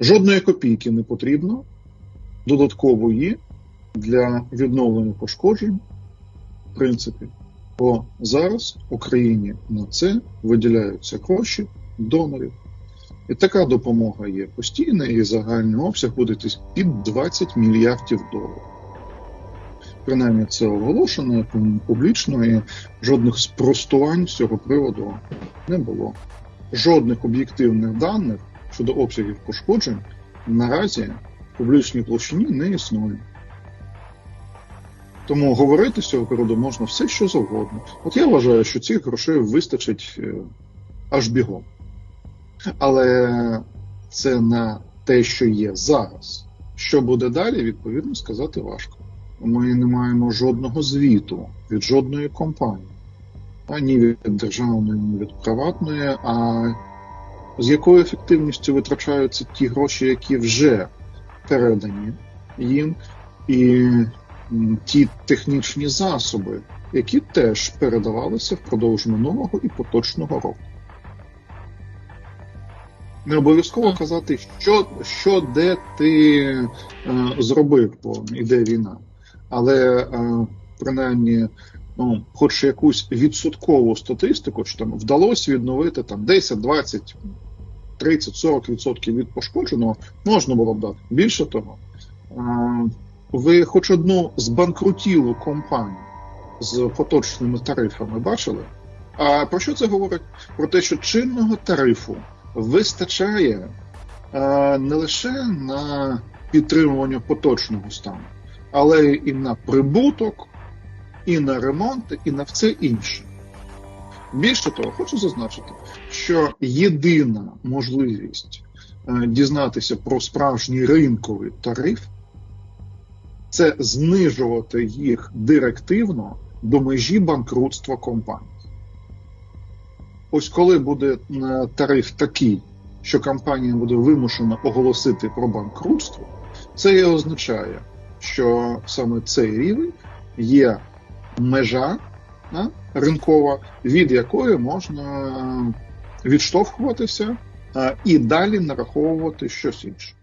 Жодної копійки не потрібно додаткової для відновлення пошкоджень, в принципі. Бо зараз Україні на це виділяються гроші донорів. І така допомога є постійна, і загальний обсяг буде під 20 мільярдів доларів. Принаймні це оголошено публічно, і жодних спростувань з цього приводу не було. Жодних об'єктивних даних щодо обсягів пошкоджень наразі в публічній площині не існує. Тому говорити з цього приводу можна все, що завгодно. От я вважаю, що цих грошей вистачить е, аж бігом. Але це на те, що є зараз. Що буде далі, відповідно сказати важко. Ми не маємо жодного звіту від жодної компанії, ані від державної, ні від приватної, а з якою ефективністю витрачаються ті гроші, які вже передані їм, і ті технічні засоби, які теж передавалися впродовж минулого і поточного року. Не обов'язково казати, що, що де ти е, зробив, бо йде війна. Але е, принаймні, ну, хоч якусь відсоткову статистику, що там вдалося відновити там 10, 20, 30, 40 відсотків від пошкодженого, можна було б дати. Більше того, е, ви хоч одну збанкрутілу компанію з поточними тарифами бачили? А про що це говорить? Про те, що чинного тарифу вистачає е, не лише на підтримування поточного стану, але і на прибуток, і на ремонт, і на все інше. Більше того, хочу зазначити, що єдина можливість е, дізнатися про справжній ринковий тариф це знижувати їх директивно до межі банкрутства компанії. Ось коли буде е, тариф такий, що компанія буде вимушена оголосити про банкрутство, це і означає, що саме цей рівень є межа да, ринкова, від якої можна відштовхуватися а, і далі нараховувати щось інше.